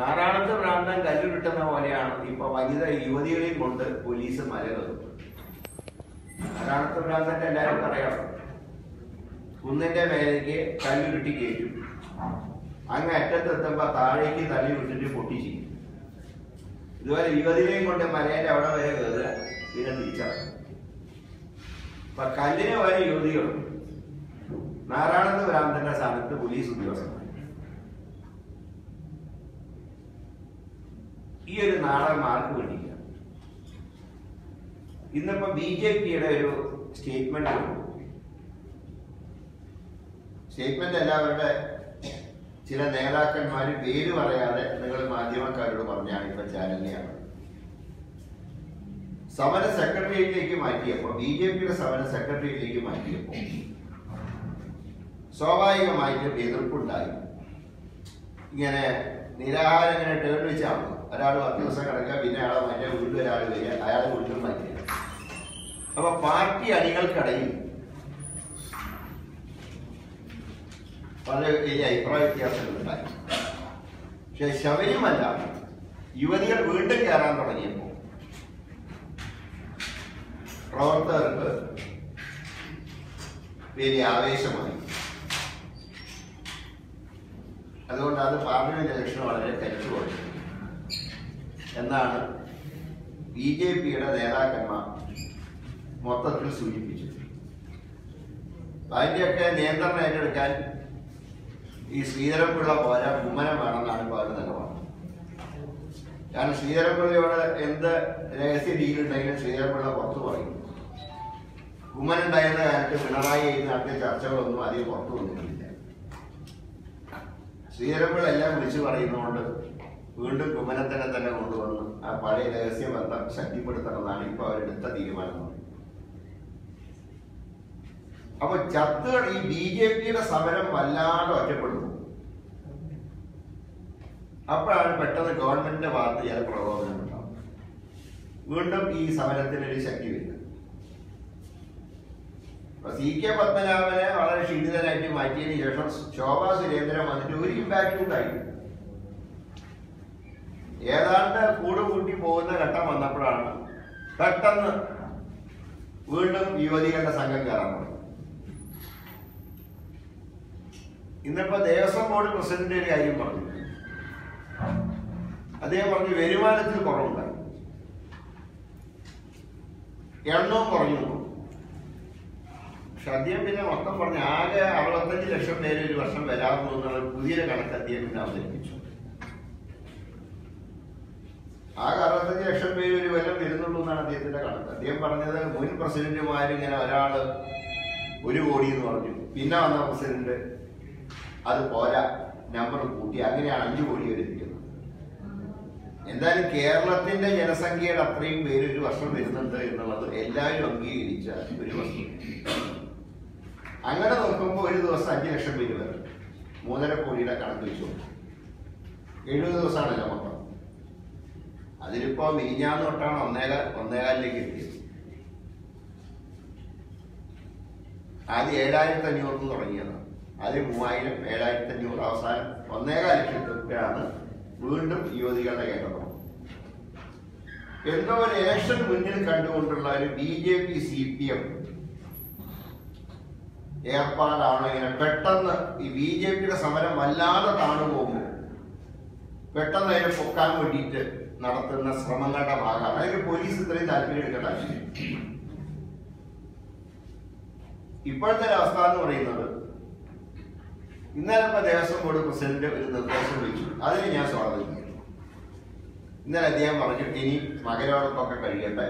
നാരായണത്ത് ഭ്രാന്തൻ കല്ലുരുട്ടുന്ന പോലെയാണ് ഇപ്പൊ വനിത യുവതികളെയും കൊണ്ട് പോലീസ് മലകളും. നാരായണത്ത് ഭ്രാന്തന്റെ എല്ലാവരും പറയാം കുന്നിന്റെ മേലേക്ക് കല്ലുരുട്ടി കയറ്റും. അങ്ങ് അറ്റത്തെത്തുമ്പോ താഴേക്ക് തള്ളി വിട്ടിട്ട് പൊട്ടിച്ചു ഇതുപോലെ യുവതികളെയും കൊണ്ട് മലയുടെ അവിടെ വരെ കയറുക പിന്നെ തിരിച്ചറ കല്ലിന് വരെ യുവതികളും നാരായണത്ത് ഭ്രാന്തന്റെ സ്ഥാനത്ത് പോലീസ് ഉദ്യോഗസ്ഥന്മാർ ഈ ഒരു നാടകം ആർക്ക് വേണ്ടിയില്ല? ഇന്നിപ്പോ ബി ജെ പിയുടെ ഒരു സ്റ്റേറ്റ്മെന്റ് സ്റ്റേറ്റ്മെന്റ് എല്ലാവരുടെ ചില നേതാക്കന്മാർ പേര് പറയാതെ നിങ്ങൾ മാധ്യമക്കാരോട് പറഞ്ഞാണ് ഇപ്പൊ ചാനലിനെയാണ് സമര സെക്രട്ടേറിയറ്റിലേക്ക് മാറ്റിയപ്പോ ബി ജെ പിയുടെ സമര സെക്രട്ടേറിയറ്റിലേക്ക് മാറ്റിയപ്പോ സ്വാഭാവികമായിട്ടും എതിർപ്പുണ്ടായി. ഇങ്ങനെ നിരാഹാരം ഇങ്ങനെ ടേൺ വെച്ചാണ് ഒരാൾ പത്ത് ദിവസം കിടക്കുക പിന്നെ അയാളെ മറ്റേ വീട്ടിൽ ഒരാൾ വരിക അയാളെ വീട്ടിലും മാറ്റിയ അപ്പൊ പാർട്ടി അണികൾക്കിടയിൽ വളരെ വലിയ അഭിപ്രായ വ്യത്യാസങ്ങൾ പക്ഷെ ശബരിമല യുവതികൾ വീണ്ടും കയറാൻ തുടങ്ങിയപ്പോൾ പ്രവർത്തകർക്ക് വലിയ ആവേശമായി. അതുകൊണ്ട് അത് പാർലമെന്റ് ഇലക്ഷൻ വളരെ കരുത്തുപോയി എന്നാണ് ബി ജെ പിയുടെ നേതാക്കന്മാർ മൊത്തത്തിൽ സൂചിപ്പിച്ചത്. അതിന്റെയൊക്കെ നിയന്ത്രണം ഏറ്റെടുക്കാൻ ഈ ശ്രീധരൻപിള്ള പോരാ കുമ്മനം വേണമെന്നാണ് അവർ നിലപാട് കാരണം ശ്രീധരൻപിള്ളയോട് എന്ത് രഹസ്യ ഡീലുണ്ടെങ്കിലും ശ്രീധരൻപിള്ള പുറത്തു പറയും. കുമ്മനുണ്ടായിരുന്ന കാലത്ത് പിണറായി നടത്തിയ ചർച്ചകളൊന്നും അധികം പുറത്തു വന്നിട്ടില്ല ശ്രീധരൻപിള്ള എല്ലാം വിളിച്ചു പറയുന്നതുകൊണ്ട് വീണ്ടും കുമ്മനത്തിനെ തന്നെ കൊണ്ടുവന്ന് ആ പഴയ രഹസ്യ ബന്ധം ശക്തിപ്പെടുത്തണമെന്നാണ് ഇപ്പൊ അവരെടുത്ത തീരുമാനം. അപ്പൊ ചത്തുകൾ ഈ ബി ജെ പിയുടെ സമരം വല്ലാതെ ഒറ്റപ്പെടുന്നു. അപ്പോഴാണ് പെട്ടെന്ന് ഗവൺമെന്റിന്റെ ഭാഗത്ത് ചില പ്രകോപനം വീണ്ടും ഈ സമരത്തിനൊരു ശക്തി വരുന്നത്. സി കെ പത്മനാഭനെ വളരെ ക്ഷീണിതനായിട്ട് മാറ്റിയതിനു ശേഷം ശോഭാ സുരേന്ദ്രൻ വന്നിട്ട് ഒരു ഇമ്പാക്റ്റും ഉണ്ടായി ഏതാണ്ട് കൂട് കൂട്ടി പോകുന്ന ഘട്ടം വന്നപ്പോഴാണ് പെട്ടെന്ന് വീണ്ടും യുവതികളുടെ സംഘം കയറാൻ തുടങ്ങി. ഇന്നിപ്പോ ദേവസ്വം ബോർഡ് പ്രസിഡന്റ് ഒരു കാര്യം പറഞ്ഞു. അദ്ദേഹം പറഞ്ഞു വരുമാനത്തിൽ കുറവുണ്ടായി എണ്ണവും കുറഞ്ഞു പക്ഷെ അദ്ദേഹം പിന്നെ മൊത്തം പറഞ്ഞു ആകെ അറുപത്തഞ്ച് ലക്ഷം പേര് ഒരു വർഷം വരാറുള്ളൂ എന്നുള്ള പുതിയൊരു കണക്ക് അദ്ദേഹം പിന്നെ അവതരിപ്പിച്ചു. ആകെ അറുപത്തഞ്ച് ലക്ഷം പേര് ഒരു കൊല്ലം വരുന്നുള്ളൂ എന്നാണ് അദ്ദേഹത്തിന്റെ കണക്ക്. അദ്ദേഹം പറഞ്ഞത് മുൻ പ്രസിഡന്റുമാർ ഇങ്ങനെ ഒരാൾ ഒരു കോടി എന്ന് പറഞ്ഞു. പിന്നെ വന്ന പ്രസിഡന്റ് അത് പോരാ നമ്പർ കൂട്ടി അങ്ങനെയാണ് അഞ്ചു കോടി വരുത്തിക്കുന്നത് എന്തായാലും കേരളത്തിന്റെ ജനസംഖ്യയുടെ അത്രയും പേര് ഒരു വർഷം വരുന്നുണ്ട് എന്നുള്ളത് എല്ലാവരും അംഗീകരിച്ച ഒരു വർഷം അങ്ങനെ നോക്കുമ്പോൾ ഒരു ദിവസം അഞ്ചു ലക്ഷം പേര് വരും. മൂന്നര കോടിയുടെ കണക്ക് വെച്ചു എഴുപത് ദിവസമാണല്ലോ മൊത്തം. അതിലിപ്പോ മീഞ്ഞാന്ന് തൊട്ടാണ് ഒന്നേകാൽ ഒന്നേകാലിലേക്ക് എത്തിയത്. ആദ്യം ഏഴായിരത്തി അഞ്ഞൂറിന് തുടങ്ങിയതാണ് ആദ്യം മൂവായിരം ഏഴായിരത്തി അഞ്ഞൂറ് അവസാനം ഒന്നേകാൽ ലക്ഷത്തിലാണ് വീണ്ടും യുവതികളുടെ കേരളം എന്തോ ഒരു മുന്നിൽ കണ്ടുകൊണ്ടുള്ള ഒരു B J P C P M ഏർപ്പാടാണ് ഇങ്ങനെ പെട്ടെന്ന് ഈ ബി ജെ പിയുടെ സമരം വല്ലാതെ താണു പോകുമ്പോൾ പെട്ടെന്ന് അതിനെ പൊക്കാൻ വേണ്ടിയിട്ട് നടത്തുന്ന ശ്രമങ്ങളുടെ ഭാഗമാണ്. അതിന് പോലീസ് ഇത്രയും താല്പര്യം എടുക്കേണ്ട ആവശ്യം ഇപ്പോഴത്തെ അവസ്ഥ എന്ന് പറയുന്നത് ഇന്നലെ ഇപ്പൊ ദേവസ്വം ബോർഡ് പ്രസിഡന്റ് ഒരു നിർദ്ദേശം വിളിച്ചു അതിന് ഞാൻ സ്വാഗതം ഇന്നലെ അദ്ദേഹം പറഞ്ഞു ഇനി മകരോടൊപ്പമൊക്കെ കഴിയട്ടെ.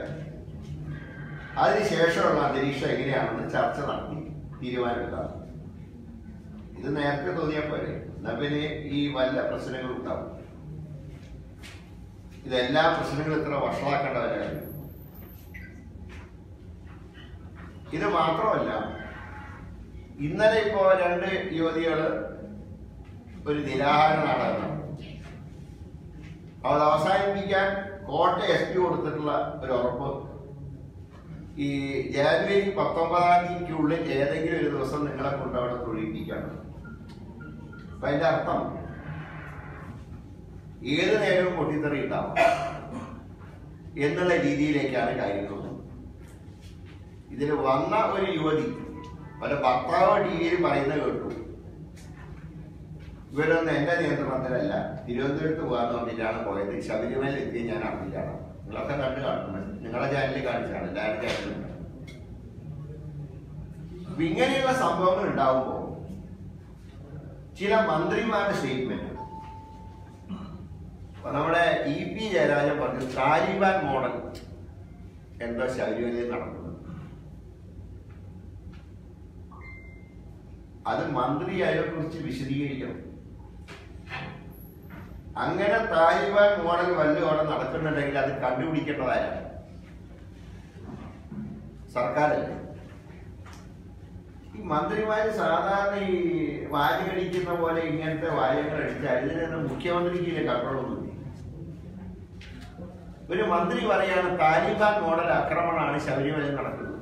അതിനുശേഷമുള്ള അന്തരീക്ഷം എങ്ങനെയാണെന്ന് ചർച്ച നടത്തി തീരുമാനമെടുക്കാം. ഇത് നേരത്തെ തോന്നിയാൽ പോരെ. എന്നാ പിന്നെ ഈ വല്ല പ്രശ്നങ്ങളും ഉണ്ടാവും. ഇതെല്ലാ പ്രശ്നങ്ങളും ഇത്ര വഷളാക്കേണ്ടവരായിരുന്നു ഇത് മാത്രമല്ല ഇന്നലെ ഇപ്പോ രണ്ട് യുവതികൾ ഒരു നിരാഹാര നാടകം അത് അവസാനിപ്പിക്കാൻ കോട്ട എസ് പി കൊടുത്തിട്ടുള്ള ഒരു ഉറപ്പ്. ഈ ജാനുവരി പത്തൊമ്പതാം തീയതിക്കുള്ളിൽ ഏതെങ്കിലും ഒരു ദിവസം നിങ്ങളെ കൊണ്ട് അവിടെ തൊഴിപ്പിക്കണം. അപ്പൊ അതിന്റെ അർത്ഥം ഏത് നേരവും പൊട്ടിത്തെറി ഉണ്ടാവും. എന്നുള്ള രീതിയിലേക്കാണ് കാര്യങ്ങൾ. ഇതിൽ വന്ന ഒരു യുവതി പല ഭർത്താവ് ടി വിയിൽ പറയുന്നത് കേട്ടു. ഇവരൊന്നും എന്റെ നിയന്ത്രണത്തിലല്ല. തിരുവനന്തപുരത്ത് പോകാന്ന് പറഞ്ഞിട്ടാണ് പോയത്. ശബരിമല എത്തി ഞാൻ അറിഞ്ഞിട്ടാണ്. നിങ്ങളൊക്കെ കണ്ടു കാണുന്നത് നിങ്ങളെ ചാനലിൽ കാണിച്ചാണ്. എല്ലാവരുടെ ചാനലിൽ ഇങ്ങനെയുള്ള സംഭവങ്ങൾ ഉണ്ടാവുമ്പോൾ ചില മന്ത്രിമാരുടെ സ്റ്റേറ്റ്മെന്റ് നമ്മുടെ ഇ പി ജയരാജൻ പറഞ്ഞു താലിബാൻ മോഡൽ എന്താ ശബരിമലയിൽ നടക്കുന്നത് അത് മന്ത്രി അതിനെക്കുറിച്ച് വിശദീകരിക്കണം. അങ്ങനെ താലിബാൻ മോഡൽ വല്ലതും അവിടെ നടക്കുന്നുണ്ടെങ്കിൽ അത് കണ്ടുപിടിക്കേണ്ടതാരാണ് സർക്കാരല്ലേ? ഈ മന്ത്രിമാര് സാധാരണ ഈ വാരി കടിക്കുന്ന പോലെ ഇങ്ങനത്തെ വാര്യങ്ങൾ അടിച്ചാൽ ഇതിനൊന്നും മുഖ്യമന്ത്രിക്ക് കൺട്രോളൊന്നുമില്ല ഒരു മന്ത്രി പറയാണ് താലിബാൻ മോഡൽ ആക്രമണമാണ് ശബരിമലയിൽ നടക്കുന്നത്.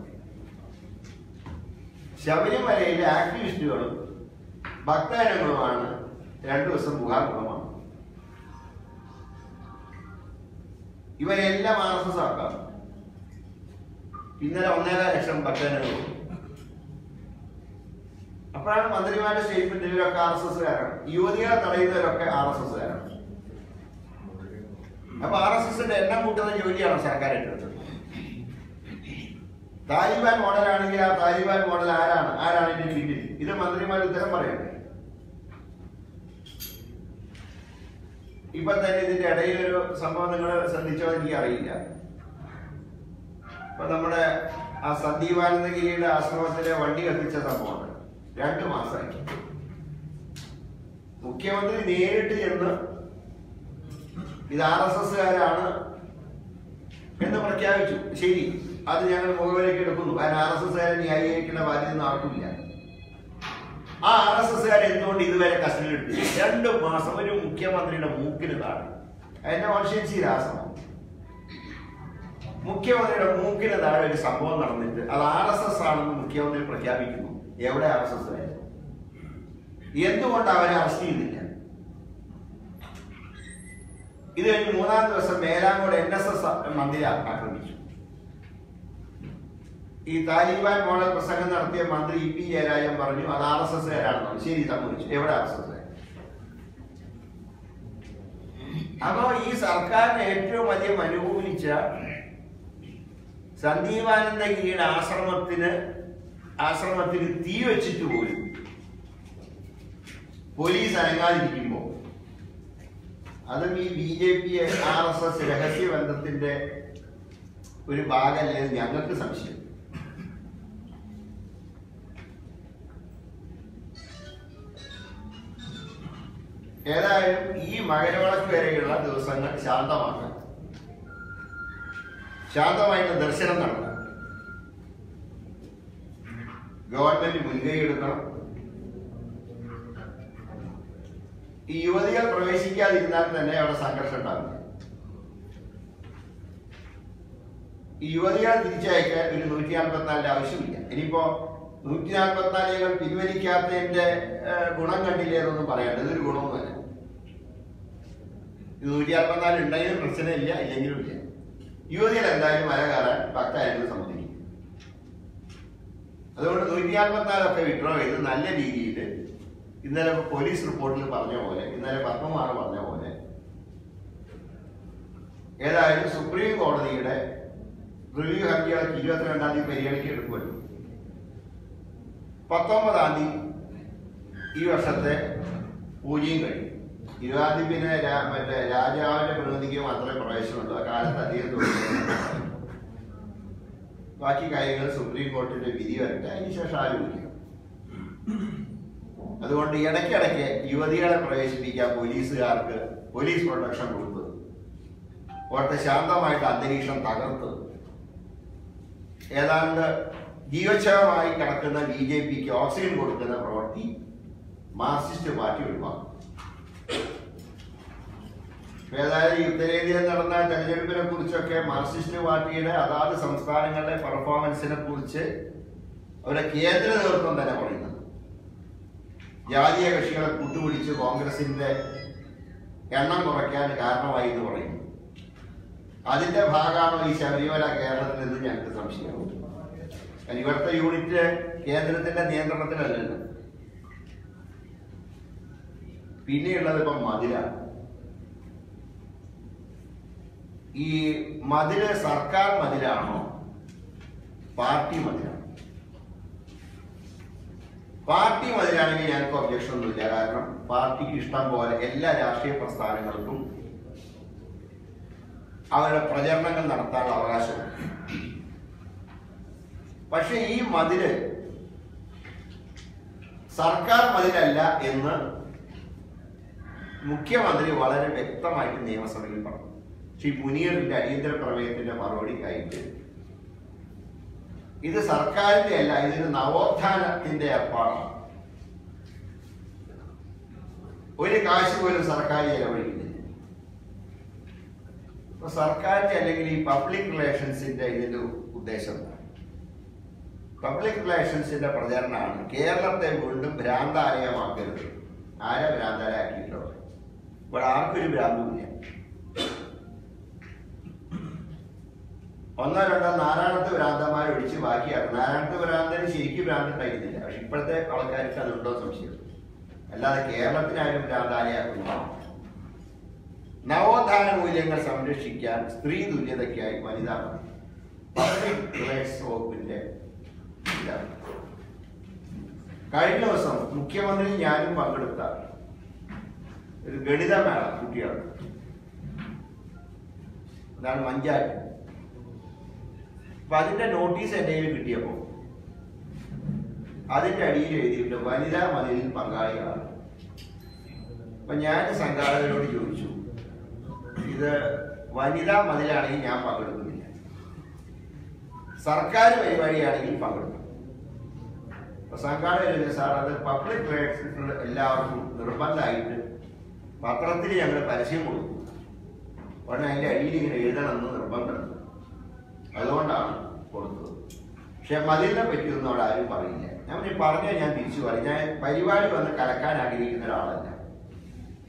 ശബരിമലയിലെ ആക്ടിവിസ്റ്റുകളും ഭക്തജനങ്ങളുമാണ് രണ്ടു ദിവസം മുഖാമുഖമാണ് ഇവരെല്ലാം ആർ എസ് എസ് ആക്കാം. ഇന്നലെ ഒന്നേകാല ലക്ഷം ഭക്തജനങ്ങളും അപ്പോഴാണ് മന്ത്രിമാരുടെ സ്റ്റേറ്റ്മെന്റ് ഇവരൊക്കെ ആർ എസ് എസ്കാരാണ് യുവതികളെ തടയുന്നവരൊക്കെ ആർ എസ് എസ്കാരാണ് അപ്പൊ ആർ എസ് എസിന്റെ എണ്ണം കൂട്ടുന്ന ജോലിയാണ് സർക്കാർ ഏറ്റെടുത്തത് താലിബാൻ മോഡലാണെങ്കിൽ ആ താലിബാൻ മോഡൽ ആരാണ്? ആരാണ് ഇതിന് പിന്നിൽ? ഇത് മന്ത്രിമാർ ഉത്തരം പറയണ്ടേ ഇപ്പൊ തന്നെ ഇതിന്റെ ഇടയിൽ ഒരു സംഭവം നിങ്ങൾ ശ്രദ്ധിച്ചോ എനിക്ക് അറിയില്ല ഇപ്പൊ നമ്മുടെ ആ സന്ദീപാനന്ദഗിരിയുടെ ആശ്രമത്തിലെ വണ്ടി കത്തിച്ച സംഭവമാണ് രണ്ടു മാസമായി. മുഖ്യമന്ത്രി നേരിട്ട് ചെന്ന് ഇത് ആർ എസ് എസ്കാരാണ് എന്ന് പ്രഖ്യാപിച്ചു. ശരി. അത് ഞങ്ങൾ മുഖവിലേക്ക് എടുക്കുന്നു. കാരണം ആർ എസ് എസ്കാരെ ന്യായീകരിക്കേണ്ട ബാധ്യത ആർക്കുമില്ല. ആ ആർ എസ് എസ്കാരെ എന്തുകൊണ്ട് ഇതുവരെ കസ്റ്റഡിയിൽ എടുത്തു രണ്ട് മാസം ഒരു മുഖ്യമന്ത്രിയുടെ മൂക്കിന് താഴെ. അതിന്റെ കോൺഷ്യൻസി രാസമാണ് മുഖ്യമന്ത്രിയുടെ മൂക്കിന് താഴെ ഒരു സംഭവം നടന്നിട്ട് അത് ആർ എസ് എസ് ആണെന്ന് മുഖ്യമന്ത്രി പ്രഖ്യാപിക്കുന്നു. എവിടെ ആർ എസ് എസ് എന്തുകൊണ്ട് അവരെ അറസ്റ്റ് ചെയ്യുന്നില്ല ഇത് കഴിഞ്ഞ് മൂന്നാം ദിവസം മേലാങ്കോട് എൻ എസ് എസ് മന്ദിരം ആക്രമിച്ചു ഈ താലിബാൻ മോഡൽ പ്രസംഗം നടത്തിയ മന്ത്രി ഇ പി ജയരാജൻ പറഞ്ഞു അത് ആർ എസ് എസ് ആരാണെന്ന് ശരി സംഭവിച്ചു എവിടെ ആർ എസ് എസ് അപ്പോ ഈ സർക്കാരിനെ ഏറ്റവും അധികം അനുകൂലിച്ച സന്ദീപാനന്ദഗിരിയുടെ ആശ്രമത്തിന് ആശ്രമത്തിന് തീ വെച്ചിട്ട് പോലും പോലീസ് അനങ്ങാതിരിക്കുമ്പോ അതും ഈ B J P R S S രഹസ്യ ബന്ധത്തിന്റെ ഒരു ഭാഗമല്ലേ ഞങ്ങൾക്ക് സംശയം. ഏതായാലും ഈ മകരവിളക്ക് വരെയുള്ള ദിവസങ്ങൾ ശാന്തമാണ് ശാന്തമായിട്ട് ദർശനം നടത്തണം ഗവൺമെന്റ് മുൻകൈ എടുക്കണം. ഈ യുവതികൾ പ്രവേശിക്കാതിരുന്നാൽ തന്നെ അവിടെ സംഘർഷം ഉണ്ടാകും ഈ യുവതികളെ തിരിച്ചയക്കാൻ ഒരു നൂറ്റി നാൽപ്പത്തിനാലിന്റെ ആവശ്യമില്ല. ഇനിയിപ്പോ നൂറ്റി നാൽപ്പത്തിനാലുകൾ പിൻവലിക്കാത്തതിന്റെ ഗുണം കണ്ടില്ലേ എന്നൊന്നും പറയണ്ട ഇതൊരു ഗുണമൊന്നുമല്ല ഇത് നൂറ്റി നാൽപ്പത്തിനാല് ഉണ്ടെങ്കിലും പ്രശ്നമില്ല ഇല്ലെങ്കിലും ഇല്ല. യുവതികൾ എന്തായാലും മല കയറാൻ ഭക്തായാലും സമ്മതിക്കും. അതുകൊണ്ട് നൂറ്റി നാൽപ്പത്തിനാലൊക്കെ വിഡ്രോ ചെയ്ത് നല്ല രീതിയിൽ ഇന്നലെ പോലീസ് റിപ്പോർട്ടിൽ പറഞ്ഞ പോലെ ഇന്നലെ പത്മകുമാർ പറഞ്ഞ പോലെ ഏതായാലും സുപ്രീം കോടതിയുടെ റിവ്യൂ ഹർജികൾക്ക് ഇരുപത്തിരണ്ടാം തീയതി പരിഗണിക്ക് എടുക്കുമല്ലോ. പത്തൊമ്പതാം തീയതി ഈ വർഷത്തെ പൂജയും കഴിയും ഇരുപതാം തീയതി പിന്നെ മറ്റേ രാജാവിന്റെ പ്രതിനിധിക്ക് മാത്രമേ പ്രവേശനമുള്ളൂ ആ കാലത്ത് അധികം ബാക്കി കാര്യങ്ങൾ സുപ്രീം കോടതിയുടെ വിധി വരട്ടെ. അതിനുശേഷം ആലോചിക്കണം അതുകൊണ്ട് ഇടയ്ക്കിടയ്ക്ക് യുവതികളെ പ്രവേശിപ്പിക്കാൻ പോലീസുകാർക്ക് പോലീസ് പ്രൊട്ടക്ഷൻ കൊടുത്ത്. അവിടുത്തെ ശാന്തമായിട്ട് അന്തരീക്ഷം തകർത്ത്. ഏതാണ്ട് ജീവച്ഛവമായി കിടക്കുന്ന ബി ജെ പിക്ക് ഓക്സിജൻ കൊടുക്കുന്ന പ്രവൃത്തി മാർക്സിസ്റ്റ് പാർട്ടി ഒഴിവാക്കും. ഏതായാലും ഉത്തരേന്ത്യയിൽ നടന്ന തെരഞ്ഞെടുപ്പിനെ കുറിച്ചൊക്കെ മാർക്സിസ്റ്റ് പാർട്ടിയുടെ അതാത് സംസ്ഥാനങ്ങളുടെ പെർഫോമൻസിനെ കുറിച്ച് അവരുടെ കേന്ദ്ര നേതൃത്വം തന്നെ പറയുന്നത് ജാതീയ കക്ഷികളെ കൂട്ടുപിടിച്ച് കോൺഗ്രസിന്റെ എണ്ണം കുറയ്ക്കാൻ കാരണമായി എന്ന് പറയും. അതിന്റെ ഭാഗമാണോ ഈ ശബരിമല കേരളത്തിൽ എന്ന് ഞങ്ങൾക്ക് സംശയമാണ്. ഇവിടുത്തെ യൂണിറ്റ് കേന്ദ്രത്തിന്റെ നിയന്ത്രണത്തിലല്ലല്ലോ. പിന്നെയുള്ളത് ഇപ്പം മതിലാണ് ഈ മതിൽ സർക്കാർ മതിലാണോ? പാർട്ടി മതിലാണോ? പാർട്ടി മതിലാണെങ്കിൽ ഞങ്ങൾക്ക് ഒബ്ജക്ഷൻ ഒന്നുമില്ല. കാരണം പാർട്ടിക്ക് ഇഷ്ടം പോലെ എല്ലാ രാഷ്ട്രീയ പ്രസ്ഥാനങ്ങൾക്കും അവരുടെ പ്രചരണങ്ങൾ നടത്താനുള്ള അവകാശമുണ്ട് പക്ഷെ ഈ മതിൽ സർക്കാർ മതിലല്ല എന്ന് മുഖ്യമന്ത്രി വളരെ വ്യക്തമായിട്ട് നിയമസഭയിൽ പറഞ്ഞു. ശ്രീ മുനീറിന്റെ അടിയന്തര പ്രമേയത്തിന്റെ മറുപടിക്കായിട്ട് ഇത് സർക്കാരിന്റെ അല്ല ഇതൊരു നവോത്ഥാനത്തിന്റെ ഏർപ്പാടാണ്. ഒരു കാശ് പോലും സർക്കാർ ചെലവഴിക്കുന്നില്ല. അപ്പൊ സർക്കാരിന്റെ അല്ലെങ്കിൽ ഈ പബ്ലിക് റിലേഷൻസിന്റെ ഇതിന്റെ ഉദ്ദേശം പബ്ലിക് റിലേഷൻസിന്റെ പ്രചരണമാണ് കേരളത്തെ വീണ്ടും ഭ്രാന്താലയമാക്കരുത്. ആരെ ഭ്രാന്താലയാക്കിയിട്ടുള്ളത് ഇവിടെ ആർക്കൊരു ഭ്രാന്തുമില്ല. ഒന്നോ രണ്ടോ നാലാമത്തെ ഭ്രാന്തന്മാർ ഒഴിച്ച് ബാക്കിയാക്കും. നാലാമത്തെ ഭ്രാന്തന് ശരിക്കും ഭ്രാന്ത് ഉണ്ടായിരുന്നില്ല പക്ഷെ ഇപ്പോഴത്തെ ആൾക്കാർക്ക് അതുണ്ടോ സംശയം. അല്ലാതെ കേരളത്തിനാരും ഭ്രാന്താലയാക്കുന്നു നവോത്ഥാന മൂല്യങ്ങൾ സംരക്ഷിക്കാൻ സ്ത്രീ തുല്യതയ്ക്കായി വനിതാ വകുപ്പിന്റെ. കഴിഞ്ഞ ദിവസം മുഖ്യമന്ത്രി ഞാനും പങ്കെടുത്ത ഒരു ഗണിതമേള കുട്ടികൾ അതാണ് മഞ്ചാരി? അപ്പൊ അതിന്റെ നോട്ടീസ് എന്റെ കയ്യിൽ കിട്ടിയപ്പോ അതിന്റെ അടിയിൽ എഴുതിയിട്ട് വനിതാ മതിലിൽ പങ്കാളികളാണ്. അപ്പൊ ഞാൻ സംഘാടകരോട് ചോദിച്ചു ഇത് വനിതാ മതിലാണെങ്കിൽ ഞാൻ പങ്കെടുക്കുന്നില്ല. സർക്കാർ പരിപാടിയാണെങ്കിൽ പങ്കെടുക്കും. അപ്പൊ സംഘാടകർ സാർ അത് പബ്ലിക് റിലേഷൻസിൽ എല്ലാവർക്കും നിർബന്ധമായിട്ട് പത്രത്തിൽ ഞങ്ങൾ പരസ്യം കൊടുക്കും. ഉടനെ അതിന്റെ അടിയിൽ ഇങ്ങനെ എഴുതണമെന്ന് നിർബന്ധമുണ്ട്. അതുകൊണ്ടാണ് കൊടുത്തത്. പക്ഷെ മതിലിനെ പറ്റിയൊന്നും അവിടെ ആരും പറയില്ല. ഞാൻ പറഞ്ഞു, പറഞ്ഞാൽ ഞാൻ തിരിച്ചു പറയും. ഞാൻ പരിപാടി വന്ന് കലക്കാൻ ആഗ്രഹിക്കുന്ന ഒരാളല്ല.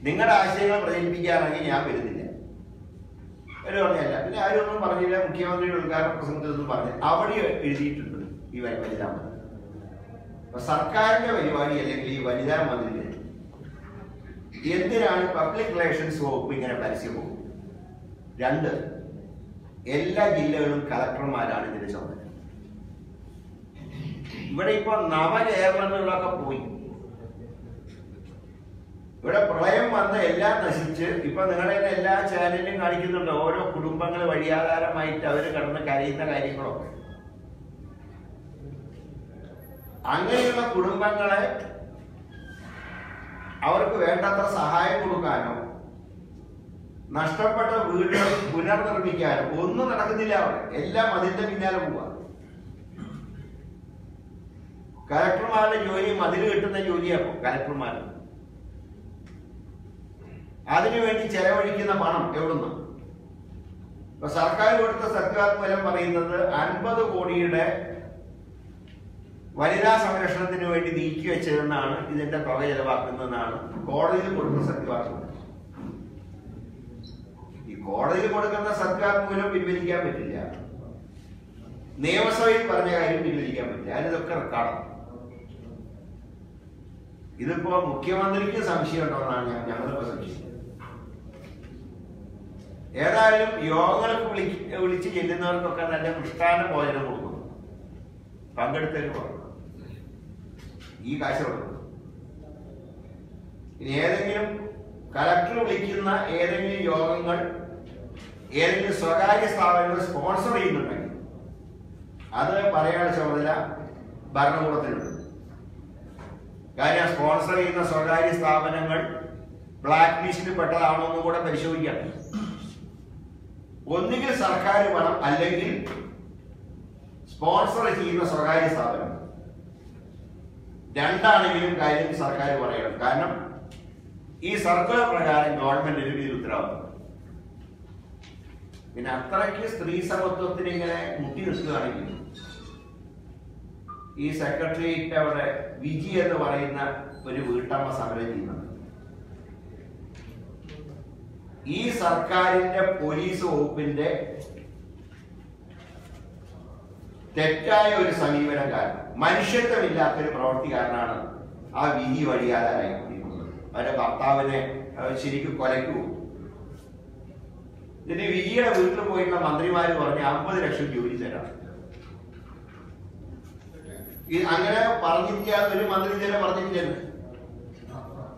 നിങ്ങളുടെ ആശയങ്ങൾ പ്രചരിപ്പിക്കാനാണെങ്കിൽ ഞാൻ വരുന്നില്ല. ഒരു പറഞ്ഞല്ല. പിന്നെ ആരും ഒന്നും പറഞ്ഞില്ല. മുഖ്യമന്ത്രിയുടെ ഉദ്ഘാടന പ്രസംഗത്തിൽ ഒന്നും പറഞ്ഞില്ല. അവിടെ എഴുതിയിട്ടുണ്ട് ഈ വനിതാ മതിൽ അപ്പൊ സർക്കാരിന്റെ പരിപാടി അല്ലെങ്കിൽ ഈ വനിതാ മന്ത്രി എന്തിനാണ് പബ്ലിക് റിലേഷൻസ് വകുപ്പ് ഇങ്ങനെ പരസ്യം പോകും രണ്ട് എല്ലാ ജില്ലകളും കളക്ടർമാരാണ് ഇതിന് ചുമതല. ഇവിടെ ഇപ്പൊ നവകേരളങ്ങളിലൊക്കെ പോയി. ഇവിടെ പ്രളയം വന്ന് എല്ലാം നശിച്ച് ഇപ്പൊ നിങ്ങളെ എല്ലാ ചാനലിലും കാണിക്കുന്നുണ്ട്. ഓരോ കുടുംബങ്ങൾ വഴിയാധാരമായിട്ട് അവർ കടന്ന് കരയുന്ന കാര്യങ്ങളൊക്കെ. അങ്ങനെയുള്ള കുടുംബങ്ങളെ അവർക്ക് വേണ്ടത്ര സഹായം കൊടുക്കാനോ നഷ്ടപ്പെട്ട വീടുകൾ പുനർനിർമ്മിക്കാനും ഒന്നും നടക്കുന്നില്ല അവിടെ. എല്ലാം അതിന്റെ പിന്നാലെ പോവാ. കലക്ടർമാരുടെ ജോലി മതിൽ കിട്ടുന്ന ജോലിയാക്കും കലക്ടർമാർ അതിനുവേണ്ടി ചെലവഴിക്കുന്ന പണം എവിടുന്ന്? ഇപ്പൊ സർക്കാർ കൊടുത്ത സർക്കാർ മൂലം പറയുന്നത് അൻപത് കോടിയുടെ വനിതാ സംരക്ഷണത്തിന് വേണ്ടി നീക്കി വെച്ചതെന്നാണ് ഇതിന്റെ തുക ചെലവാക്കുന്നതെന്നാണ് കോടതിയിൽ കൊടുത്ത സത്യവാസം കോടതിയിൽ കൊടുക്കുന്ന സർക്കാർ മൂലം പിൻവലിക്കാൻ പറ്റില്ല. നിയമസഭയിൽ പറഞ്ഞ കാര്യം പിൻവലിക്കാൻ പറ്റില്ല. അതിനൊക്കെ റെക്കോർഡാണ് ഇതിപ്പോ മുഖ്യമന്ത്രിക്ക് സംശയം ഉണ്ടോന്നാണ് ഞാൻ ഞങ്ങളിപ്പോ സംശയം ഏതായാലും യോഗങ്ങൾക്ക് വിളിക്ക വിളിച്ച് ചെല്ലുന്നവർക്കൊക്കെ നല്ല മൃഷ്ടാന ഭോജനം കൊടുക്കുന്നു പങ്കെടുത്തതിന് ഈ കാശ് കൊടുക്കും. ഇനി ഏതെങ്കിലും കലക്ടർ വിളിക്കുന്ന ഏതെങ്കിലും യോഗങ്ങൾ ഏതെങ്കിലും സ്വകാര്യ സ്ഥാപനങ്ങൾ സ്പോൺസർ ചെയ്യുന്നുണ്ടെങ്കിൽ അത് പറയാനുള്ള ചുമതല ഭരണകൂടത്തിനുണ്ട് കാര്യം സ്പോൺസർ ചെയ്യുന്ന സ്വകാര്യ സ്ഥാപനങ്ങൾ ബ്ലാക്ക് ലിസ്റ്റിൽ പെട്ടതാണോ എന്നും കൂടെ പരിശോധിക്കണം ഒന്നുകിൽ സർക്കാർ വേണം അല്ലെങ്കിൽ സ്പോൺസർ ചെയ്യുന്ന സ്വകാര്യ സ്ഥാപനം. രണ്ടാണെങ്കിലും കാര്യം സർക്കാർ പറയണം. കാരണം ഈ സർക്കുലർ പ്രകാരം ഗവൺമെന്റിന് ഇത് ഉത്തരവാദിത്വം. പിന്നെ അത്രയ്ക്ക് സ്ത്രീ സമത്വത്തിന് ഇങ്ങനെ മുട്ടി നിൽക്കുകയാണെങ്കിൽ ഈ സെക്രട്ടേറിയറ്റ് അവിടെ വിജി എന്ന് പറയുന്ന ഒരു വീട്ടമ്മ സമരം ചെയ്യുന്നത് ഈ സർക്കാരിന്റെ പോലീസ് വകുപ്പിന്റെ തെറ്റായ ഒരു സമീപനം കാരണം മനുഷ്യത്വമില്ലാത്തൊരു പ്രവൃത്തി കാരണമാണ് ആ വിധി വഴിയാതായി അവരുടെ ഭർത്താവിനെ ശരിക്കും കൊലയ്ക്കു ഇതിന്റെ വിജിയുടെ വീട്ടിൽ പോയിട്ടുള്ള മന്ത്രിമാർ പറഞ്ഞ് അമ്പത് ലക്ഷം ജോലി തരാം. അങ്ങനെ പറഞ്ഞിരിക്കാതെ ഒരു മന്ത്രി തന്നെ പറഞ്ഞിരിക്കുന്നു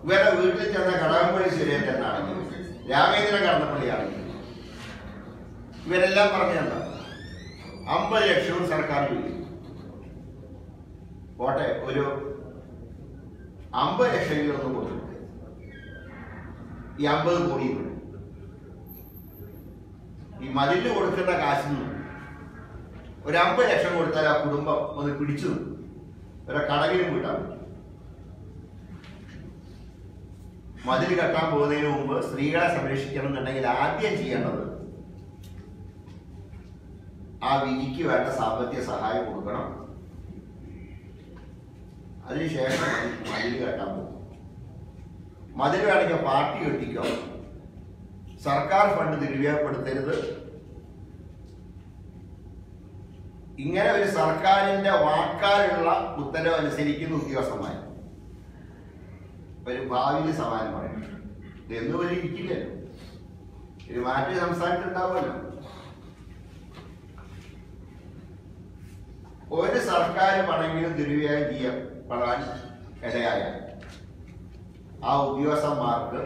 ഇവരുടെ വീട്ടിൽ ചെന്ന കടകംപള്ളി സുരേന്ദ്രനാണെങ്കിൽ രാമേന്ദ്ര കടന്നപ്പള്ളിയാണെങ്കിൽ ഇവരെല്ലാം പറഞ്ഞെന്താ അമ്പത് ലക്ഷവും സർക്കാർ ജോലി പോട്ടെ ഒരു അമ്പത് ലക്ഷം ഒന്ന് ഈ അമ്പത് കോടിയുണ്ട് കൂടി. ഈ മതിൽ കൊടുക്കേണ്ട കാശിൽ നിന്ന് ഒരു അമ്പത് ലക്ഷം കൊടുത്താൽ ആ കുടുംബം ഒന്ന് പിടിച്ചു. ഒരു കടകിലും വിട്ടാൽ മതി മതിൽ കെട്ടാൻ പോകുന്നതിന് മുമ്പ് സ്ത്രീകളെ സംരക്ഷിക്കണം എന്നുണ്ടെങ്കിൽ ആദ്യം ചെയ്യേണ്ടത് ആ വിധിക്ക് വേണ്ട സാമ്പത്തിക സഹായം കൊടുക്കണം. അതിനുശേഷം മതിൽ കെട്ടാൻ പോകും. മതിൽ വേണമെങ്കിൽ പാർട്ടി കെട്ടിക്കോ. സർക്കാർ ഫണ്ട് ദുരുപയോഗപ്പെടുത്തരുത് ഇങ്ങനെ ഒരു സർക്കാരിന്റെ വാക്കാലുള്ള ഉത്തരവ് അനുസരിക്കുന്ന ഉദ്യോഗസ്ഥന്മാർ. ഒരു ഭാവിയിൽ സമാനം പറയും. എന്ന് പോലും ഇരിക്കില്ലല്ലോ ഒരു മാറ്റി സംസ്ഥാനത്ത് ഉണ്ടാവുമല്ലോ. ഒരു സർക്കാർ പണമെങ്കിലും ദുരുപയോഗം ചെയ്യപ്പെടാൻ ഇടയായ ആ ഉദ്യോഗസ്ഥന്മാർക്ക്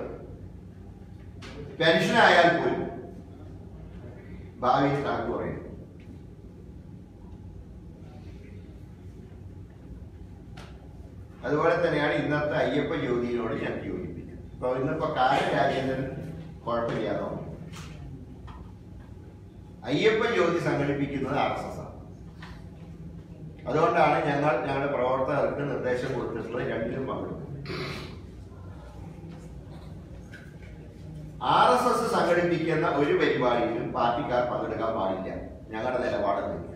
പെൻഷൻ ആയാൽ പോലും ഭാവിയിൽ കണക്ക് പറയും അതുപോലെ തന്നെയാണ് ഇന്നത്തെ അയ്യപ്പ ജ്യോതിയിലോട് ഞാൻ യോജിപ്പിക്കുന്നത്. അപ്പൊ ഇന്നിപ്പോ കാല രാജേന്ദ്രൻ കുഴപ്പമില്ലാതോ അയ്യപ്പ ജ്യോതി സംഘടിപ്പിക്കുന്നത് ആർ എസ് എസ് ആണ്. അതുകൊണ്ടാണ് ഞങ്ങൾ ഞങ്ങളുടെ പ്രവർത്തകർക്ക് നിർദ്ദേശം കൊടുത്തിട്ടുള്ളത് രണ്ടിലും പങ്കെടുക്കും ആർ എസ് എസ് സംഘടിപ്പിക്കുന്ന ഒരു പരിപാടിയിലും പാർട്ടിക്കാർ പങ്കെടുക്കാൻ പാടില്ല. ഞങ്ങളുടെ നിലപാട് തന്നെയാണ്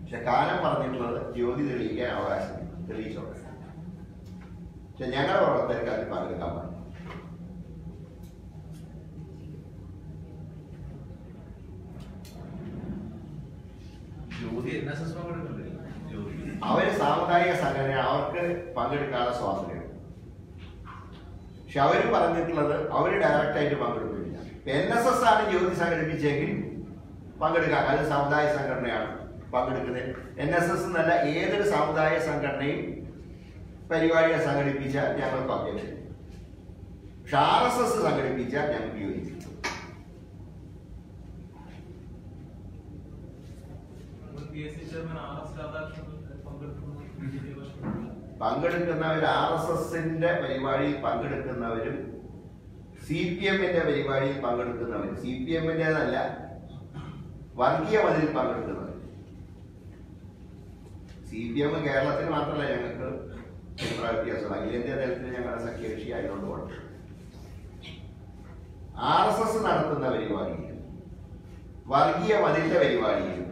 പക്ഷെ കാലം പറഞ്ഞിട്ടുള്ളത് ജ്യോതി തെളിയിക്കാൻ അവകാശം തെളിയിച്ചോട്ടെ. പക്ഷെ ഞങ്ങളുടെ പ്രവർത്തകർക്ക് അതിൽ പങ്കെടുക്കാൻ പാടില്ല. അവർ സാമുദായിക സംഘടന അവർക്ക് പങ്കെടുക്കാനുള്ള സ്വാതന്ത്ര്യം. പക്ഷെ അവർ പറഞ്ഞിട്ടുള്ളത് അവർ ഡയറക്റ്റ് ആയിട്ട് പങ്കെടുക്കില്ല എൻ എസ് എസ് ആണ് ജ്യോതി സംഘടിപ്പിച്ചെങ്കിൽ പങ്കെടുക്കാൻ അത് സമുദായ സംഘടനയാണ് പങ്കെടുക്കുന്നത്. എൻ എസ് എസ് എന്നല്ല ഏതൊരു സമുദായ സംഘടനയും പരിപാടിയെ സംഘടിപ്പിച്ചാൽ ഞങ്ങൾ പങ്കെടുക്കും. പക്ഷെ ആർ എസ് എസ് സംഘടിപ്പിച്ചാൽ ഞങ്ങൾക്ക് യോജിക്കും. ചെയർമാൻ ആർ എസ് രാധാകൃഷ്ണൻ പങ്കെടുക്കുന്നു പങ്കെടുക്കുന്നവർ ആർ എസ് എസിന്റെ പരിപാടിയിൽ പങ്കെടുക്കുന്നവരും സി പി എമ്മിന്റെ പരിപാടിയിൽ പങ്കെടുക്കുന്നവരും സി പി എമ്മിന്റേതല്ല വർഗീയ മതിൽ പങ്കെടുക്കുന്നവർ സി പി എം കേരളത്തിൽ മാത്രമല്ല ഞങ്ങൾക്ക് അഭിപ്രായ വ്യത്യാസം. അഖിലേന്ത്യാ തലത്തിൽ ഞങ്ങളുടെ സഖ്യകക്ഷി ആയതുകൊണ്ട് ആർ എസ് എസ് നടത്തുന്ന പരിപാടിയിൽ മതിലിന്റെ പരിപാടിയിൽ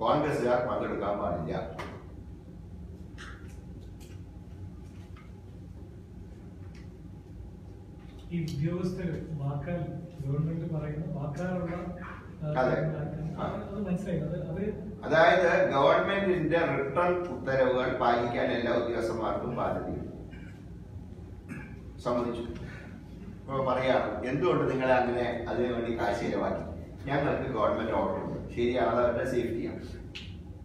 കോൺഗ്രസുകാർ പങ്കെടുക്കാൻ പാടില്ല. ഈ ഉദ്യോഗസ്ഥര് വാക്കാൽ ഗവൺമെന്റ് പറയുന്ന വാക്കാലുള്ള അതായത് ഗവൺമെന്റിന്റെ റിട്ടേൺ ഉത്തരവുകൾ പാലിക്കാൻ എല്ലാ ഉദ്യോഗസ്ഥന്മാർക്കും ബാധ്യതയുണ്ട്. സമ്മതിച്ചു. അപ്പോൾ പറയാണ് എന്തുകൊണ്ട് നിങ്ങളെ അങ്ങനെ അതിനു വേണ്ടി കാശ് ചിലവാക്കി? ഞങ്ങൾക്ക് ഗവൺമെന്റ് ഓർഡർ ഉണ്ട്. ശരിയാണ് അവരുടെ സേഫ്റ്റിയാണ്.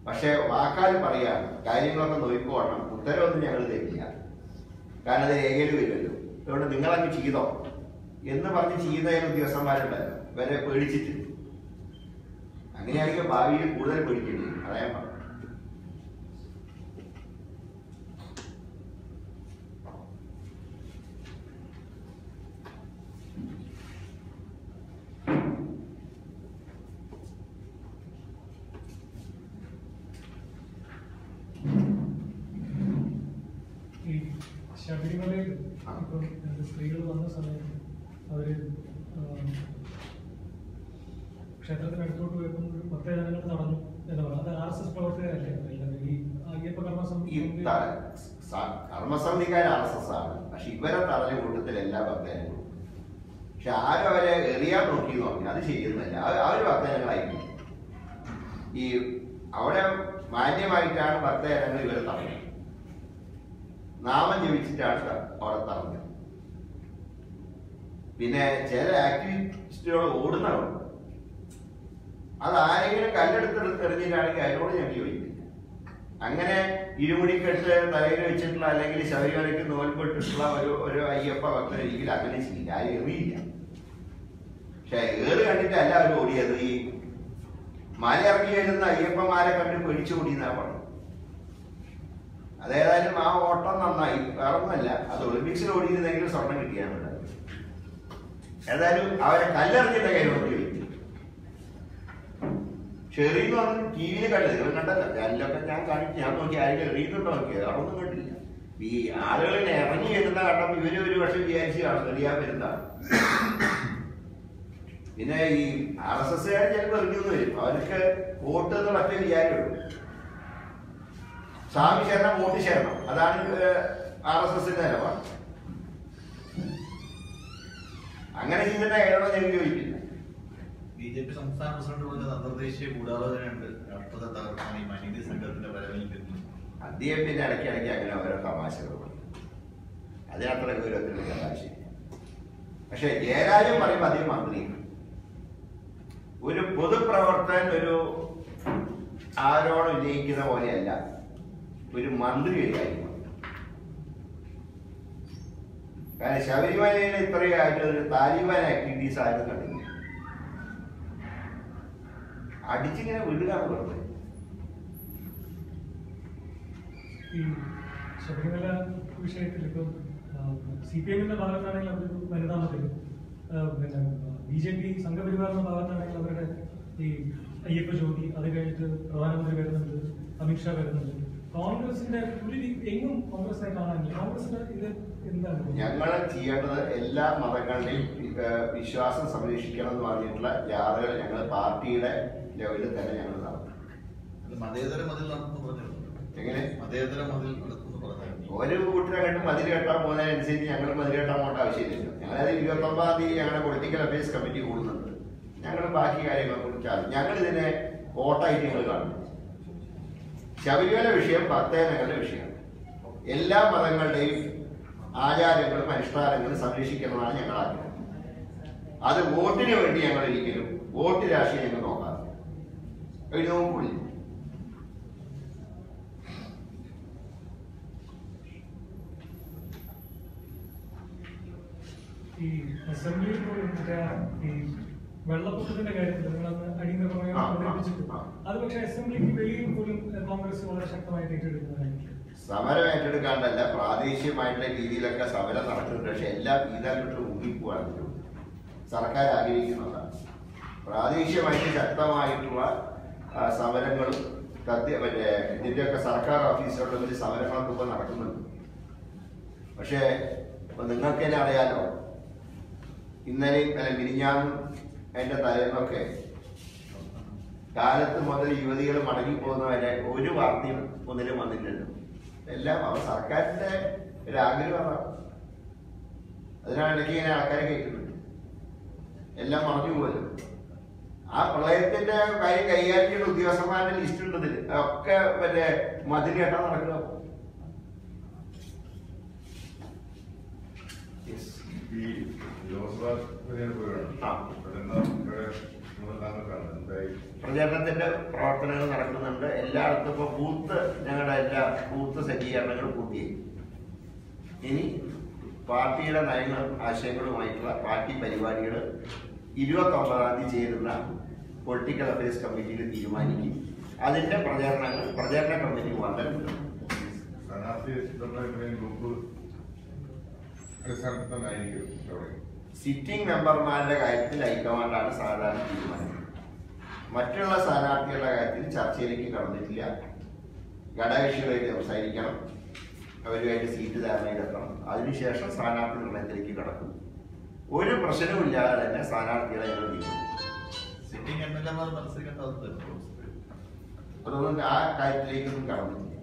പക്ഷെ വാക്കാൽ പറയാണ് കാര്യങ്ങളൊക്കെ നോക്കിക്കോണം ഉത്തരവൊന്നും ഞങ്ങൾ തരില്ല. കാരണം അത് രേഖയിൽ വരുമല്ലോ അതുകൊണ്ട് നിങ്ങളങ്ങ് ചെയ്തോ? എന്ന് പറഞ്ഞ് ചെയ്യുന്ന ഉദ്യോഗസ്ഥന്മാരുണ്ടായിരുന്നു. വരെ പേടിച്ചിട്ട്. അങ്ങനെയാണെങ്കിൽ ഭാവിയിൽ കൂടുതൽ പേടിക്കേണ്ടി വരും അതാ ഞാൻ ഈ ശബരിമലയിൽ സ്ത്രീകൾ വന്ന സമയത്ത് അവർ ആ, ക്ഷേത്രത്തിനടുത്തോട്ട് പോയപ്പോൾ ഒരു പ്രത്യേക ജനങ്ങൾ തടഞ്ഞു എന്ന് പറഞ്ഞു. അത് ആർ എസ് എസ് പ്രവർത്തകരല്ലേ? ഈ കർമ്മസമിതിക്കാർ ആർ എസ് എസ് ആണ്. പക്ഷെ ഇവരെ തടഞ്ഞ കൂട്ടത്തിൽ എല്ലാ ഭക്തരും പക്ഷെ ആരും അവരെ എറിയാൻ നോക്കി നോക്കി അത് ചെയ്യുന്നില്ല. ആ അവർ ഭക്തജനങ്ങളായിരിക്കും. ഈ അവിടെ മാന്യമായിട്ടാണ് ഭക്തജനങ്ങൾ ഇവരെ തടഞ്ഞത്. നാമം ജപിച്ചിട്ടാണ് അവിടെ തടഞ്ഞത്. പിന്നെ ചില ആക്ടിവിസ്റ്റുകൾ ഓടുന്നവരുണ്ട് അത് ആരെങ്കിലും കല്ലെടുത്തെടുത്ത് എറിഞ്ഞിട്ടാണെങ്കിൽ അതിനോട് ഞാൻ ചോദിക്കില്ല അങ്ങനെ ഇരുമുടിക്കെട്ട് തലയിൽ വെച്ചിട്ടുള്ള അല്ലെങ്കിൽ ശബരിമലയ്ക്ക് നോൽപ്പെട്ടിട്ടുള്ള ഒരു ഒരു അയ്യപ്പ ഭക്തൻ ഒരിക്കലും അങ്ങനെ ചെയ്യില്ല. ആരും എറിയില്ല. പക്ഷെ ഏറ് കണ്ടിട്ട് എല്ലാവരും ഓടിയത്. ഈ മല ഇറങ്ങി വരുന്ന അയ്യപ്പന്മാരെ കണ്ട് പേടിച്ചു ഓടിയെന്നാ പറഞ്ഞു അതേതായാലും ആ ഓട്ടം നന്നായി. വേറൊന്നുമല്ല. അത് ഒളിമ്പിക്സിൽ ഓടിയിരുന്നെങ്കിൽ സ്വർണം കിട്ടിയാണ് ഏതായാലും അവരെ കല്ലെറിഞ്ഞിട്ട് കൈകൊണ്ട് ചോദിക്കും ഷെറി എന്ന് പറഞ്ഞു ടി വിയിൽ കണ്ടത് ഇവൻ കണ്ടല്ല ചാനലൊക്കെ ഞാൻ കാണിച്ചു ഞാൻ നോക്കി ആരും എറിയുന്നുണ്ടോ നോക്കിയത്. അവിടൊന്നും കണ്ടില്ല ഈ ആളുകളിൽ ഇറങ്ങി വരുന്ന കണ്ടപ്പോൾ ഇവർ ഒരു പക്ഷെ വിചാരിച്ചു കാണും. എറിയാൻ വരുന്നതാണ് പിന്നെ ഈ ആർ എസ് എസ്സുകാർ ചിലപ്പോൾ എറിഞ്ഞു വരും. അവർക്ക് വോട്ട് എന്ന് മറ്റേ വിചാരമുള്ളൂ സ്വാമി ശരണം വോട്ട് ശരണം അതാണ് ആർ എസ് എസിന്റെ നിലപാട്. അങ്ങനെ ചെയ്തിട്ട് അയാളോട് ഞാൻ ചോദിക്കില്ല ബി ജെ പി സംസ്ഥാന പ്രസിഡന്റ് അന്തർദേശീയ ഗൂഢാലോചനയുണ്ട്. രാഷ്ട്രത്തെ തകർക്കാൻ ഈ മനിതി സംഘത്തിന്റെ വരവിൽ വരുന്നു അദ്ദേഹം പിന്നെ ഇടയ്ക്കിടയ്ക്ക് അങ്ങനെ ഓരോ തമാശകൾ അതിനത്ര ഗൗരവത്തിലുള്ള തമാശയില്ല. പക്ഷെ ജയരാജൻ പറയുമ്പോൾ അദ്ദേഹം മന്ത്രിയാണ് ഒരു പൊതുപ്രവർത്തകൻ ഒരു ആരോടും ഉന്നയിക്കുന്ന പോലെയല്ല. ഒരു മന്ത്രി ഒരു കാര്യം കാരണം ശബരിമലയിൽ ഇത്രയായിട്ട് ഒരു താലിബാൻ ആക്ടിവിറ്റീസ് ആരും കണ്ടില്ല അടിച്ചിങ്ങനെ വീടുകാർ വെറുതെ ശബരിമല വിഷയത്തിൽ ഇപ്പം സി പി എമ്മിന്റെ ഭാഗത്താണെങ്കിൽ അവരൊരു വനിതാ മതിൽ പിന്നെ ബി ജെ പി സംഘപരിവാറിന്റെ ഭാഗത്താണെങ്കിൽ അവരുടെ ഈ അയ്യപ്പ ജ്യോതി അത് കഴിഞ്ഞിട്ട് പ്രധാനമന്ത്രി വരുന്നുണ്ട് അമിത്ഷാ വരുന്നുണ്ട്. കോൺഗ്രസിന്റെ ഒരു എങ്ങും കോൺഗ്രസിനെ കാണാനില്ല. കോൺഗ്രസിന്റെ ഇത് ഞങ്ങൾ ചെയ്യേണ്ടത് എല്ലാ മതങ്ങളുടെയും വിശ്വാസം സംരക്ഷിക്കണം എന്ന് പറഞ്ഞിട്ടുള്ള യാത്രകൾ ഞങ്ങൾ പാർട്ടിയുടെ ലെവലിൽ തന്നെ ഞങ്ങൾ നടത്തും. അത് മതേതര മതിൽ നടത്തുന്നു പറഞ്ഞു എങ്ങനെ? മതേതര മതിൽ നടത്തുന്നു പറഞ്ഞു ഒരു കൂട്ടിനെ കണ്ട് മതിൽ കെട്ടാൻ പോകുന്നതിനനുസരിച്ച് ഞങ്ങൾ മതിൽ കെട്ടാൻ പോകേണ്ട ആവശ്യമില്ല ഞങ്ങളത് ഇരുപത്തൊമ്പതാം തീയതി ഞങ്ങളുടെ പൊളിറ്റിക്കൽ അഫയേഴ്സ് കമ്മിറ്റി കൂടുന്നുണ്ട്. ഞങ്ങൾ ബാക്കി കാര്യങ്ങളെ കുറിച്ചാണ് ഞങ്ങൾ ഇതിനെ വോട്ടായിട്ട് ഞങ്ങൾ കാണുന്നു ശബരിമല വിഷയം ഭക്തജനങ്ങളുടെ വിഷയമാണ് എല്ലാ മതങ്ങളുടെയും ആചാരങ്ങളും അനുഷ്ഠാനങ്ങളും സംരക്ഷിക്കണമെന്നാണ് ഞങ്ങൾ ആഗ്രഹം. അത് വോട്ടിന് വേണ്ടി ഞങ്ങൾ ഒരിക്കലും വോട്ട് രാഷ്ട്രീയം ഞങ്ങൾ നോക്കാറില്ല. ഒരു ഈ അസംബ്ലിയിൽ ഈ വെള്ളപ്പൊക്കത്തിന്റെ കാര്യത്തിൽ നിങ്ങളന്ന് അടിയന്തര പ്രമേയം. അത് പക്ഷേ അസംബ്ലിക്ക് വെളിയിൽ പോലും കോൺഗ്രസ് വളരെ ശക്തമായി ഏറ്റെടുക്കുന്നതായിരിക്കും. സമരം ഏറ്റെടുക്കാണ്ടല്ല പ്രാദേശികമായിട്ടുള്ള രീതിയിലൊക്കെ സമരം നടക്കുന്നുണ്ട്. പക്ഷെ എല്ലാം ഇതങ്ങോട്ട് മുങ്ങിപ്പോവാണ് സർക്കാർ ആഗ്രഹിക്കുന്നതാണ്. പ്രാദേശികമായിട്ട് ശക്തമായിട്ടുള്ള സമരങ്ങളും തദ്യ മറ്റേ ഇതിന്റെയൊക്കെ സർക്കാർ ഓഫീസുകളിലും ഒരു സമരങ്ങളൊക്കെ ഇപ്പൊ നടക്കുന്നുണ്ട്. പക്ഷേ ഇപ്പൊ നിങ്ങൾക്ക് തന്നെ അറിയാലോ ഇന്നലെയും അല്ല മിനിഞ്ഞാന്നും അതിന്റെ തലേന്നൊക്കെ കാലത്ത് മുതൽ യുവതികൾ മടങ്ങി പോകുന്നവരെ ഒരു വാർത്തയും ഒന്നിലും വന്നില്ലല്ലോ. എല്ലാം അവ സർക്കാരിന്റെ ഒരു ആഗ്രഹമാണ്. അതിനാണ് ഇടയ്ക്ക് ഇങ്ങനെ ആൾക്കാരെ കേൾക്കുന്നത് എല്ലാം മറഞ്ഞു പോലും ആ പ്രളയത്തിന്റെ കാര്യം കൈകാര്യം ചെയ്യുന്ന ഉദ്യോഗസ്ഥന്മാരുടെ ലിസ്റ്റ് ഉണ്ടതിൽ ഒക്കെ മറ്റേ മതിൽ കേട്ടാ നടക്കുക. ഈ പ്രചാരണത്തിന്റെ പ്രവർത്തനങ്ങൾ നടക്കുന്നുണ്ട്. എല്ലായിടത്തും ഇപ്പൊ ബൂത്ത് ഞങ്ങളുടെ എല്ലാ ബൂത്ത് സജ്ജീകരണങ്ങളും പൂർത്തി ഇനി പാർട്ടിയുടെ നയങ്ങളും ആശയങ്ങളുമായിട്ടുള്ള പാർട്ടി പരിപാടികൾ ഇരുപത്തി ഒമ്പതാം തീയതി ചേരുന്ന പൊളിറ്റിക്കൽ അഫയേഴ്സ് കമ്മിറ്റിയിൽ തീരുമാനിക്കും. അതിന്റെ പ്രചാരണങ്ങൾ പ്രചാരണ കമ്മിറ്റി കിട്ടും. സ്ഥാനാർത്ഥി ഗ്രൂപ്പ് അടിസ്ഥാനത്തിൽ തന്നെ ആയിരിക്കും സിറ്റിംഗ് മെമ്പർമാരുടെ കാര്യത്തിൽ ഹൈക്കമാൻഡാണ് സാധാരണ തീരുമാനം. മറ്റുള്ള സ്ഥാനാർത്ഥികളുടെ കാര്യത്തിൽ ചർച്ചയിലേക്ക് കടന്നിട്ടില്ല. ഘടകകക്ഷികളായിട്ട് സംസാരിക്കണം. അവരുമായിട്ട് സീറ്റ് ധാരണയിലെത്തണം അതിനുശേഷം സ്ഥാനാർത്ഥി നിർണയത്തിലേക്ക് കടക്കും. ഒരു പ്രശ്നവുമില്ലാതെ തന്നെ സ്ഥാനാർത്ഥികളെ ഞങ്ങൾ നീക്കും. സിറ്റിംഗ് എം എൽ എമാർ ആ കാര്യത്തിലേക്കൊന്നും കടന്നില്ല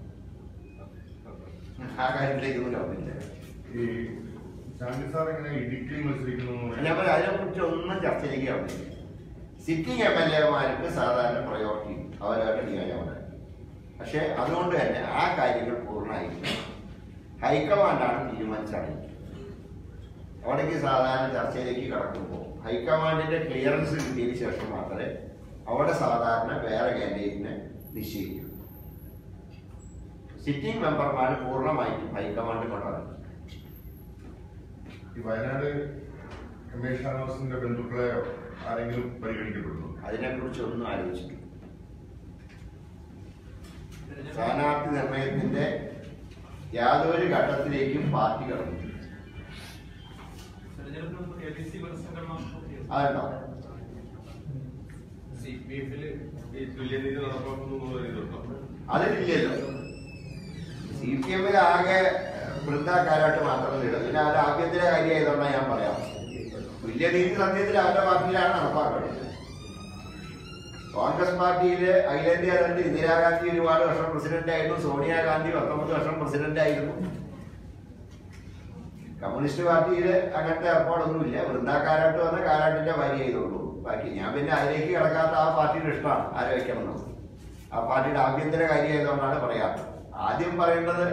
ആ കാര്യത്തിലേക്കൊന്നും കടന്നില്ല ഈ ഞാൻ അതിനെക്കുറിച്ച് ഒന്നും കടന്നില്ല സിറ്റിംഗ് എം എൽ എമാർക്ക് സാധാരണ പ്രയോറിറ്റി അവരവരുടെ നിയോജകമാണ് പക്ഷെ അതുകൊണ്ട് തന്നെ ആ കാര്യങ്ങൾ പൂർണമായിരിക്കും ഹൈക്കമാൻഡാണ് തീരുമാനിച്ചത് അവിടേക്ക് സാധാരണ ചർച്ചയിലേക്ക് കടക്കുമ്പോൾ ഹൈക്കമാൻഡിന്റെ ക്ലിയറൻസ് കിട്ടിയതിന് ശേഷം മാത്രമേ അവിടെ സാധാരണ വേറെ കാൻഡിഡേറ്റിനെ നിശ്ചയിക്കൂ. സിറ്റിംഗ് മെമ്പർമാർ പൂർണമായിട്ടും ഹൈക്കമാൻഡ് കൊണ്ടുവരണം. ഈ വയനാട് കമ്മീഷൻ ഹൗസിന്റെ ബന്ധുക്കളെ ആരെങ്കിലും പരിഗണിക്കപ്പെടുന്നു? അതിനെക്കുറിച്ച് ഒന്നും ആലോചിച്ചിട്ടില്ല. സ്ഥാനാർത്ഥി നിർണയത്തിന്റെ യാതൊരു ഘട്ടത്തിലേക്കും പാർട്ടി കടന്നു. അതുണ്ടോ അതിലില്ലല്ലോ. സി പി എമ്മിൽ ആകെ വൃന്ദാക്കാരായിട്ട് മാത്രം നേടും. പിന്നെ അത് ആഭ്യന്തര കാര്യമായതുകൊണ്ടാണ് ഞാൻ പറയാം വലിയ രീതിയിൽ സത്യത്തിൽ അവരുടെ പാർട്ടിയിലാണ് നടപ്പാക്കുന്നത് കോൺഗ്രസ് പാർട്ടിയിൽ അഖിലേന്ത്യാ രണ്ട് ഇന്ദിരാഗാന്ധി ഒരുപാട് വർഷം പ്രസിഡന്റ് ആയിരുന്നു. സോണിയാഗാന്ധി പത്തൊമ്പത് വർഷം പ്രസിഡന്റ് ആയിരുന്നു. കമ്മ്യൂണിസ്റ്റ് പാർട്ടിയിൽ അങ്ങനത്തെ ഏർപ്പാടൊന്നുമില്ല. വൃന്ദാകാരായിട്ട് വന്ന കാരാട്ടിന്റെ ചെയ്തോളൂ ബാക്കി ഞാൻ പിന്നെ അതിലേക്ക് കിടക്കാത്ത ആ പാർട്ടിയുടെ ഇഷ്ടമാണ് വെക്കണമെന്ന് ആ പാർട്ടിയുടെ ആഭ്യന്തര കാര്യമായതുകൊണ്ടാണ് പറയാത്തത് ആദ്യം പറയേണ്ടത്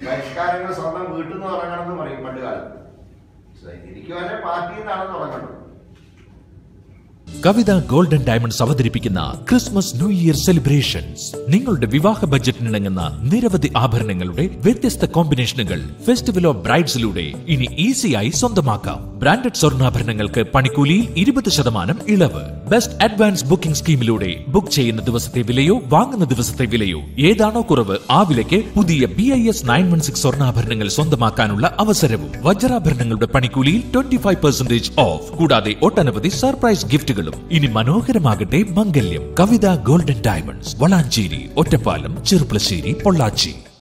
പരിഷ്കാരങ്ങൾ സ്വന്തം വീട്ടിൽ നിന്ന് തുടങ്ങണം എന്ന് പറയും പണ്ട് കാലത്ത് എനിക്ക് വല്ല പാർട്ടിയിൽ നിന്നാണ് തുടങ്ങേണ്ടത് കവിത ഗോൾഡൻ ഡയമണ്ട്സ് അവതരിപ്പിക്കുന്ന ക്രിസ്മസ് ന്യൂ ഇയർ സെലിബ്രേഷൻസ്. നിങ്ങളുടെ വിവാഹ ബജറ്റിനിണങ്ങുന്ന നിരവധി ആഭരണങ്ങളുടെ വ്യത്യസ്ത കോമ്പിനേഷനുകൾ ഫെസ്റ്റിവൽ ഓഫ് ബ്രൈഡ്സിലൂടെ ഇനി ഈസിയായി സ്വന്തമാക്കാം. ബ്രാൻഡഡ് സ്വർണാഭരണങ്ങൾക്ക് പണിക്കൂലിയിൽ ഇരുപത് ശതമാനം ഇളവ്. ബെസ്റ്റ് അഡ്വാൻസ് ബുക്കിംഗ് സ്കീമിലൂടെ ബുക്ക് ചെയ്യുന്ന ദിവസത്തെ വിലയോ വാങ്ങുന്ന ദിവസത്തെ വിലയോ ഏതാണോ കുറവ് ആ വിലയ്ക്ക് പുതിയ B I S nine one six സ്വർണാഭരണങ്ങൾ സ്വന്തമാക്കാനുള്ള അവസരവും. വജ്രാഭരണങ്ങളുടെ പണിക്കൂലിയിൽ ട്വന്റി ഫൈവ് പെർസെന്റേജ് ഓഫ് കൂടാതെ ഒട്ടനവധി സർപ്രൈസ് ഗിഫ്റ്റുകളും ഇനി മനോഹരമാകട്ടെ മംഗല്യം. Kavitha golden diamonds Valanchery Ottapalam Cherpulassery Pollachi.